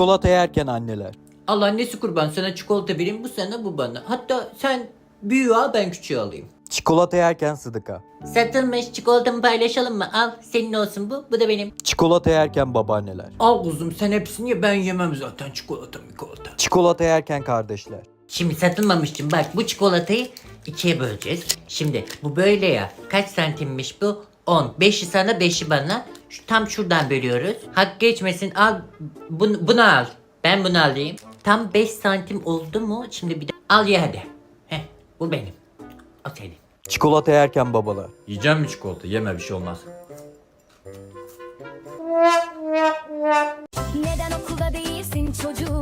Çikolata yerken anneler. Allah annesi kurban sana çikolata vereyim bu sana bu bana. Hatta sen büyüğü al ben küçüğü alayım. Çikolata yerken sıdıka. Satılmış çikolatamı paylaşalım mı? Al senin olsun bu bu da benim. Çikolata yerken babaanneler. Al kuzum sen hepsini ye ben yemem zaten çikolata mikolata. Çikolata yerken kardeşler. Şimdi satılmamıştım bak bu çikolatayı ikiye böleceğiz. Şimdi bu böyle ya kaç santimmiş bu? 10. 5'i sana 5'i bana. Şu, tam şuradan bölüyoruz. Hak geçmesin al bunu, bunu al. Ben bunu alayım. Tam 5 santim oldu mu? Şimdi bir de al ye hadi. Heh bu benim. O senin. Çikolata yerken babalar. Yiyeceğim mi çikolata? Yeme bir şey olmaz. Neden okulda değilsin çocuğum?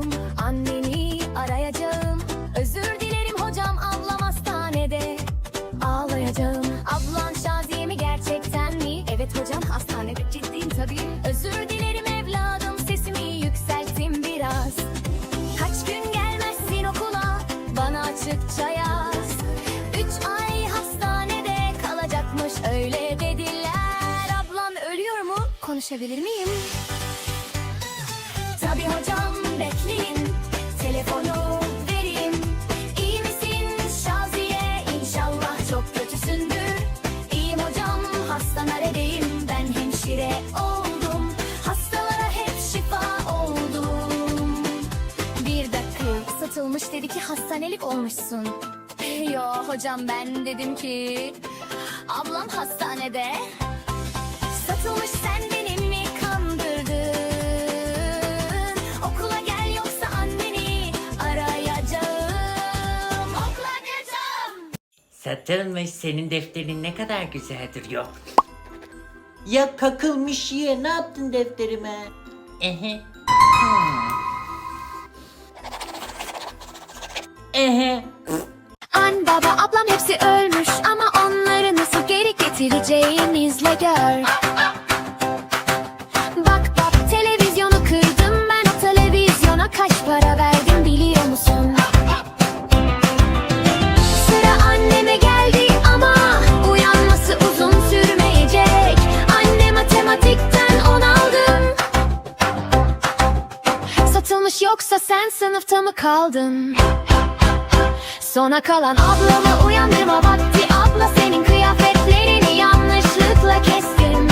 Açıkça yaz. Üç ay hastanede kalacakmış öyle dediler. Ablan ölüyor mu? Konuşabilir miyim? Tabii hocam bekleyin Telefonu satılmış dedi ki hastanelik olmuşsun Yo hocam ben dedim ki Ablam hastanede Satılmış sen beni mi kandırdın? Okula gel yoksa anneni arayacağım. Okula geleceğim. Satılmış senin defterin ne kadar güzel duruyor. Ya kakılmış ye ne yaptın defterime? Ehe. Hmm. Ehe. An baba ablam hepsi ölmüş ama onları nasıl geri getireceğimizle gör. Bak bak televizyonu kırdım ben o televizyona kaç para verdim biliyor musun? Sıra anneme geldi ama uyanması uzun sürmeyecek. Anne matematikten on aldım. Satılmış yoksa sen sınıfta mı kaldın? Sona kalan ablamı uyandırma vakti Abla senin kıyafetlerini yanlışlıkla kestim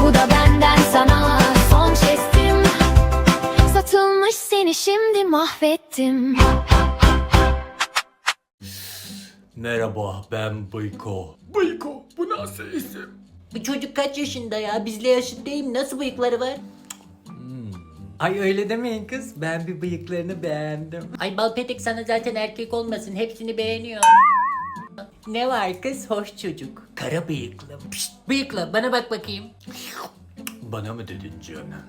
Bu da benden sana son çestim Satılmış seni şimdi mahvettim Merhaba ben Bıyko. Bıyko bu nasıl isim? Bu çocuk kaç yaşında ya? Bizle yaşıttayım. Nasıl bıyıkları var? Ay öyle demeyin kız. Ben bir bıyıklarını beğendim. Ay Balpetek sana zaten erkek olmasın. Hepsini beğeniyor. Ne var kız? Hoş çocuk. Kara bıyıklı. Pişt, bıyıklı. Bana bak bakayım. Bana mı dedin canım?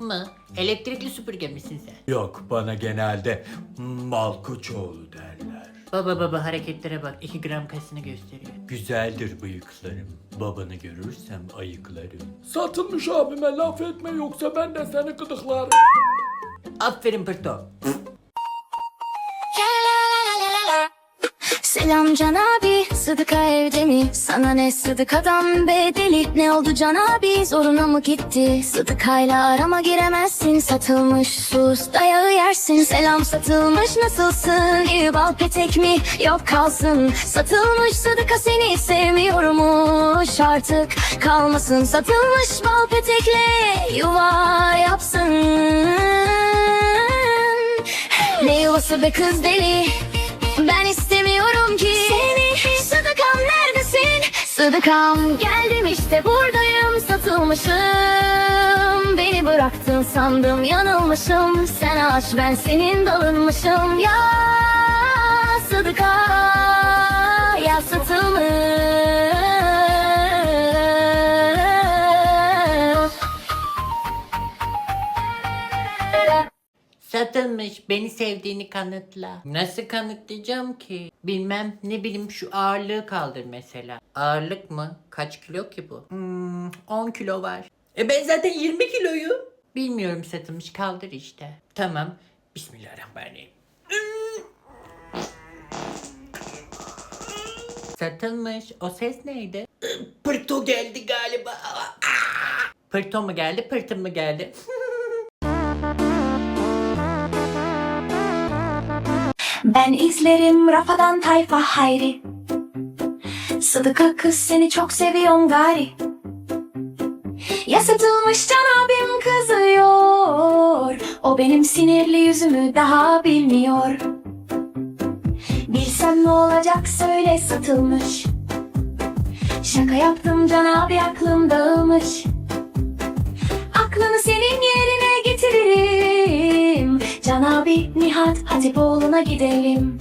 Mı? Elektrikli süpürge misin sen? Yok bana genelde Malkoçoğlu derler. Baba baba hareketlere bak. 2 gram kasını gösteriyor. Güzeldir bıyıklarım. Babanı görürsem ayıklarım. Satılmış abime laf etme yoksa ben de seni gıdıklarım. Aferin Pırto. Selam Can abi Sıdıka evde mi? Sana ne Sıdıkadan bedeli? Ne oldu Can abi zoruna mı gitti? Sıdıkayla arama giremezsin. Satılmış sus dayağı yersin. Selam satılmış nasılsın? İyi bal petek mi? Yok kalsın. Satılmış Sıdıka seni sevmiyormuş. Artık kalmasın. Satılmış bal petekle yuva yapsın. Ne yuvası be kız deli Sıdıkam geldim işte buradayım Satılmışım. Beni bıraktın sandım yanılmışım. Sen ağaç ben senin dalınmışım. Ya Sıdıka Ya satılmış Satılmış beni sevdiğini kanıtla. Nasıl kanıtlayacağım ki? Bilmem ne bileyim şu ağırlığı kaldır mesela. Ağırlık mı? Kaç kilo ki bu? Hmm, 10 kilo var. E ben zaten 20 kiloyum. Bilmiyorum satılmış kaldır işte. Tamam. Bismillahirrahmanirrahim. Satılmış. O ses neydi? Pırto geldi galiba. Pırto mu geldi, pırtım mı geldi? Ben izlerim Rafadan Tayfa Hayri. Sıdıka kız seni çok seviyorum gari. Ya satılmış can abim kızıyor. O benim sinirli yüzümü daha bilmiyor. Bilsem ne olacak söyle satılmış. Şaka yaptım can abi aklım dağılmış Nihat Hatipoğlu'na gidelim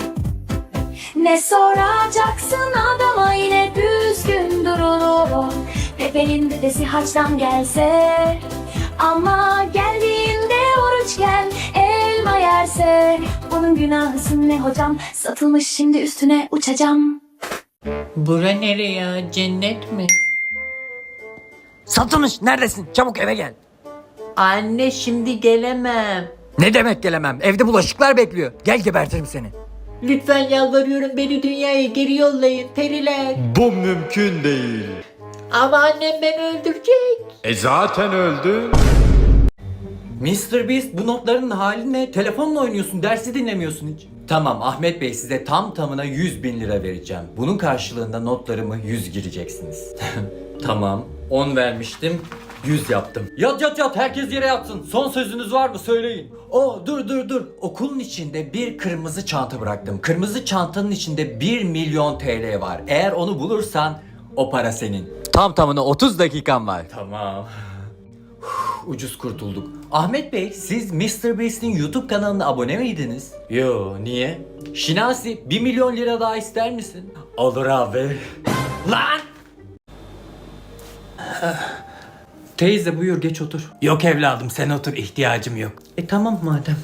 Ne soracaksın adama yine düzgün durulur Pepe'nin dedesi haçtan gelse Ama geldiğinde oruç gel elma yerse Bunun günahısın ne hocam Satılmış şimdi üstüne uçacağım Bura nereye ya? Cennet mi? Satılmış neredesin? Çabuk eve gel. Anne şimdi gelemem. Ne demek gelemem? Evde bulaşıklar bekliyor. Gel gebertirim seni. Lütfen yalvarıyorum beni dünyaya geri yollayın periler. Bu mümkün değil. Ama annem beni öldürecek. E zaten öldü. Mr. Beast bu notların hali ne? Telefonla oynuyorsun, dersi dinlemiyorsun hiç. Tamam Ahmet Bey size tam tamına 100 bin lira vereceğim. Bunun karşılığında notlarımı 100 gireceksiniz. tamam 10 vermiştim 100 yaptım. Yat yat yat herkes yere yatsın. Son sözünüz var mı söyleyin. O dur dur dur. Okulun içinde bir kırmızı çanta bıraktım. Kırmızı çantanın içinde 1 milyon TL var. Eğer onu bulursan o para senin. Tam tamına 30 dakikan var. Tamam. Ucuz kurtulduk. Ahmet Bey siz Mr. Beast'in YouTube kanalına abone miydiniz? Yo niye? Şinasi 1 milyon lira daha ister misin? Olur abi. Lan! Teyze buyur geç otur. Yok evladım sen otur ihtiyacım yok. E tamam madem.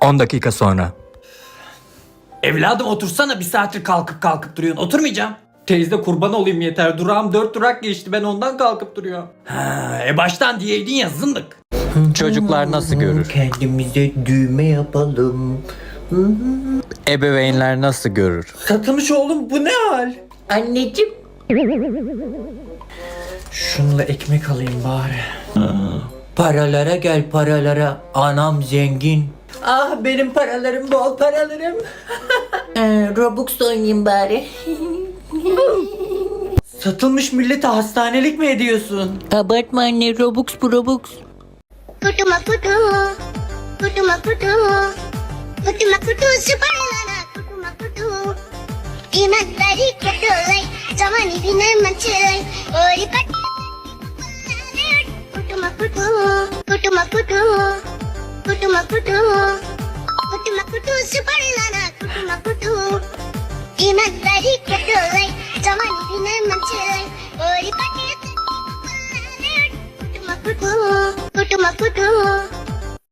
10 dakika sonra. Evladım otursana bir saattir kalkıp kalkıp duruyorsun. Oturmayacağım. Teyze kurban olayım yeter. Durağım 4 durak geçti. Ben ondan kalkıp duruyorum. Ha, e baştan diyeydin ya zındık. Çocuklar nasıl görür? Kendimize düğme yapalım. Ebeveynler nasıl görür? Satılmış oğlum bu ne hal? Anneciğim. Şunla ekmek alayım bari. Paralara gel paralara. Anam zengin. Ah benim paralarım bol paralarım. ee, Robux oynayayım bari. Satılmış millete hastanelik mi ediyorsun? Abartma anne Robux bu Robux. Kutuma kutu, kutuma kutu, kutuma kutu süperlana kutuma kutu. İnatları kötülay, zamani biner mançılay, ori pat. Kutuma kutu, kutuma kutu, kutuma kutu, kutuma kutu süperlana kutuma kutu. İnatları kötülay, zamani biner mançılay,